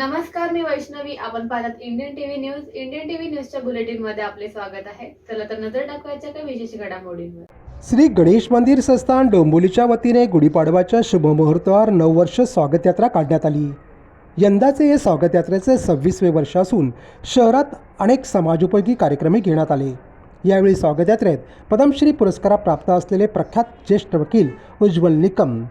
नमस्कार मी वैष्णवी. आपण पाहतात Indian TV news Indian TV न्यूजच्या बुलेटिनमध्ये आपले स्वागत आहे. चला तर नजर टाकवायच्या काही विशेष घडामोडींवर. श्री गणेश मंदिर संस्थान डोंबोलीच्या वतीने गुढीपाडवाच्या शुभमुहूर्तावर नऊ वर्ष स्वागत यात्रा काढण्यात आली. यंदाचे हे स्वागत यात्रेचे सव्वीसवे वर्ष असून शहरात अनेक समाजोपयोगी कार्यक्रमे घेण्यात आले. यावेळी स्वागत यात्रेत पद्मश्री पुरस्काराप्राप्त असलेले प्रख्यात ज्येष्ठ वकील उज्ज्वल निकम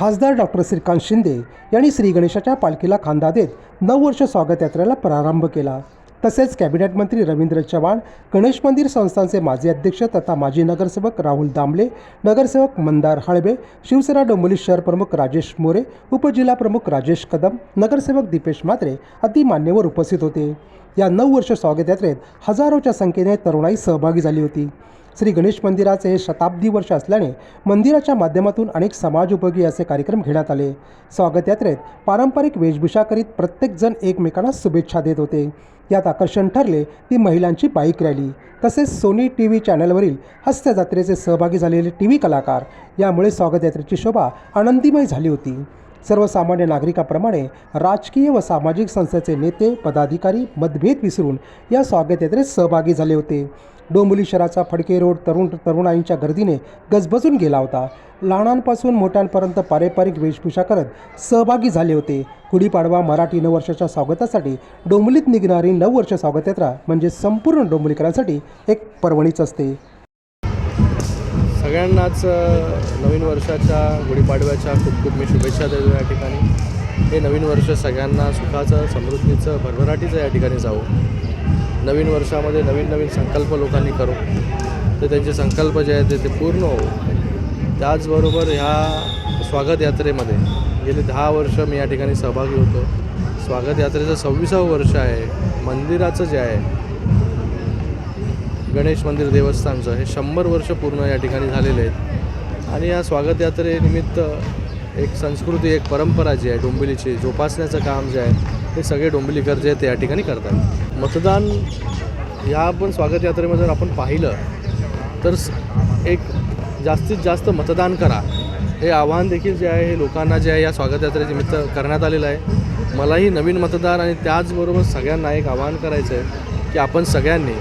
खासदार डॉक्टर श्रीकांत शिंदे यांनी श्री गणेशाच्या पालखीला खांदा देत नऊ वर्ष स्वागत यात्रेला प्रारंभ केला. तसेच कॅबिनेट मंत्री रवींद्र चव्हाण गणेश मंदिर संस्थांचे माजी अध्यक्ष तथा माजी नगरसेवक राहुल दामले नगरसेवक मंदार हळबे शिवसेना डोंबिवली शहर प्रमुख राजेश मोरे उपजिल्हा प्रमुख राजेश कदम नगरसेवक दीपेश मात्रे आदी मान्यवर उपस्थित होते. या नऊ वर्ष स्वागत यात्रेत हजारोच्या संख्येने तरुणाई सहभागी झाली होती. श्री गणेश मंदिराचे हे शताब्दी वर्ष असल्याने मंदिराच्या माध्यमातून अनेक समाजोपयोगी असे कार्यक्रम घेण्यात आले. स्वागत यात्रेत पारंपरिक वेशभूषा करीत प्रत्येकजण एकमेकांना शुभेच्छा देत होते. यात आकर्षण ठरले ती महिलांची बाईक रॅली. तसेच सोनी टी व्ही चॅनलवरील हास्य जत्रेचे सहभागी झालेले टी व्ही कलाकार. यामुळे स्वागत यात्रेची शोभा आनंदीमय झाली होती. सर्वसामान्य नागरिकाप्रमाणे राजकीय व सामाजिक संस्थेचे नेते पदाधिकारी मतभेद विसरून या स्वागत यात्रेत सहभागी झाले होते. डोंबिवली शहराचा फडके रोड तरुण तरुणाईंच्या गर्दीने गजबजून गेला होता. लहानांपासून मोठ्यांपर्यंत पारंपरिक वेशभूषा करत सहभागी झाले होते. गुढीपाडवा मराठी नववर्षाच्या स्वागतासाठी डोंबिवलीत निघणारी नऊ वर्ष स्वागत यात्रा म्हणजे संपूर्ण डोंबिवलीकरांसाठी एक पर्वणीच असते. सगळ्यांनाच नवीन वर्षाच्या गुढीपाडव्याच्या खूप खूप मी शुभेच्छा देतो या ठिकाणी. हे नवीन वर्ष सगळ्यांना सुखाचं समृद्धीचं भरभराटीचं या ठिकाणी जावं. नवीन वर्षामध्ये नवीन नवीन संकल्प लोकांनी करू. तर त्यांचे संकल्प जे आहेत ते- ते पूर्ण हो त्याचबरोबर ह्या स्वागत यात्रेमध्ये गेली दहा वर्ष मी या ठिकाणी सहभागी होतो. स्वागत यात्रेचं सव्वीसावं वर्ष आहे. मंदिराचं जे आहे गणेश मंदिर देवस्थानचं हे शंभर वर्ष पूर्ण या ठिकाणी झालेले आहेत. आणि या स्वागत यात्रेनिमित्त एक संस्कृती एक परंपरा जी आहे डोंबिवलीची जोपासण्याचं काम जे आहे ते सगळे डोंबिवलीकर जे आहेत ते या ठिकाणी करतात मतदान या पण स्वागत यात्रेमध्ये जर आपण पाहिलं तर एक जास्तीत जास्त मतदान करा. हे आव्हान देखील जे आहे हे लोकांना जे आहे या स्वागत यात्रेनिमित्त करण्यात आलेलं आहे. मलाही नवीन मतदार आणि त्याचबरोबर सगळ्यांना एक आवाहन करायचं आहे की आपण सगळ्यांनी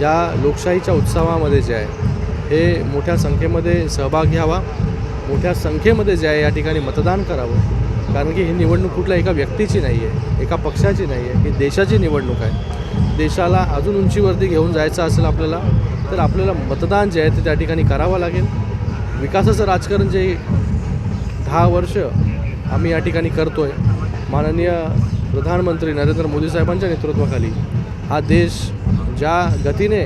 या लोकशाहीच्या उत्सवामध्ये जे आहे हे मोठ्या संख्येमध्ये सहभाग घ्यावा. मोठ्या संख्येमध्ये जे आहे या ठिकाणी मतदान करावं. कारण की ही निवडणूक कुठल्या एका व्यक्तीची नाही आहे एका पक्षाची नाही आहे ही देशाची निवडणूक आहे. देशाला अजून उंचीवरती घेऊन जायचं असेल आपल्याला तर आपल्याला मतदान जे आहे ते त्या ठिकाणी करावं लागेल. विकासाचं राजकारण जे दहा वर्ष आम्ही या ठिकाणी करतो आहे माननीय प्रधानमंत्री नरेंद्र मोदी साहेबांच्या नेतृत्वाखाली हा देश ज्या गतीने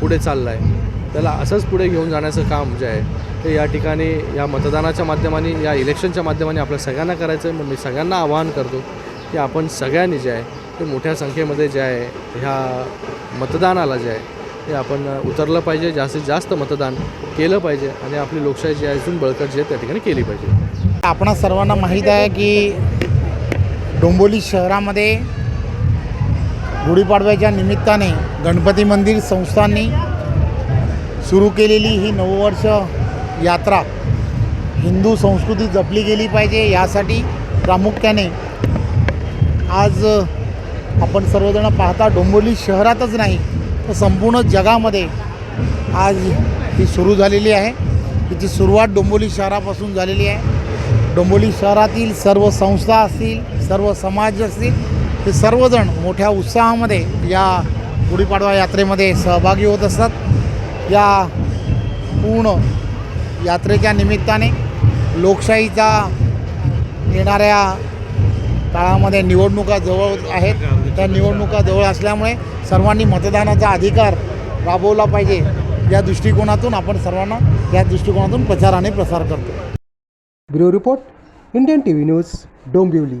पुढे चालला आहे त्याला असंच पुढे घेऊन जाण्याचं काम जे आहे ते या ठिकाणी या मतदानाच्या माध्यमाने या इलेक्शनच्या माध्यमाने आपल्या सगळ्यांना करायचं आहे. मग मी सगळ्यांना आवाहन करतो की आपण सगळ्यांनी जे आहे ते मोठ्या संख्येमध्ये जे आहे ह्या मतदानाला जे आहे ते आपण उतरलं पाहिजे. जास्तीत जास्त मतदान केलं पाहिजे आणि आपली लोकशाही जी आहे अजून बळकट जी आहे त्या ठिकाणी केली पाहिजे. आपणा सर्वांना माहीत आहे की डोंबोली शहरामध्ये गुढीपाडव्याच्या निमित्ताने गणपती मंदिर संस्थांनी सुरू केलेली ही नववर्ष यात्रा हिंदू संस्कृती जपली गेली पाहिजे यासाठी प्रामुख्याने आज आपण सर्वजण पाहता डोंबिवली शहरातच नाही तर संपूर्ण जगामध्ये आज ही सुरू झालेली आहे. तिची सुरुवात डोंबिवली शहरापासून झालेली आहे. डोंबिवली शहरातील सर्व संस्था असतील सर्व समाज असतील हे सर्वजण मोठ्या उत्साहामध्ये या गुढीपाडवा यात्रेमध्ये सहभागी होत असतात. या पूर्ण यात्रेच्या निमित्ताने लोकशाहीचा येणाऱ्या काळामध्ये निवडणुका जवळ आहेत. त्या निवडणुका जवळ असल्यामुळे सर्वांनी मतदानाचा अधिकार राबवला पाहिजे. या दृष्टिकोनातून आपण सर्वांना या दृष्टिकोनातून प्रचार आणि प्रसार करतो. Bureau report Indian T V news Dombivli.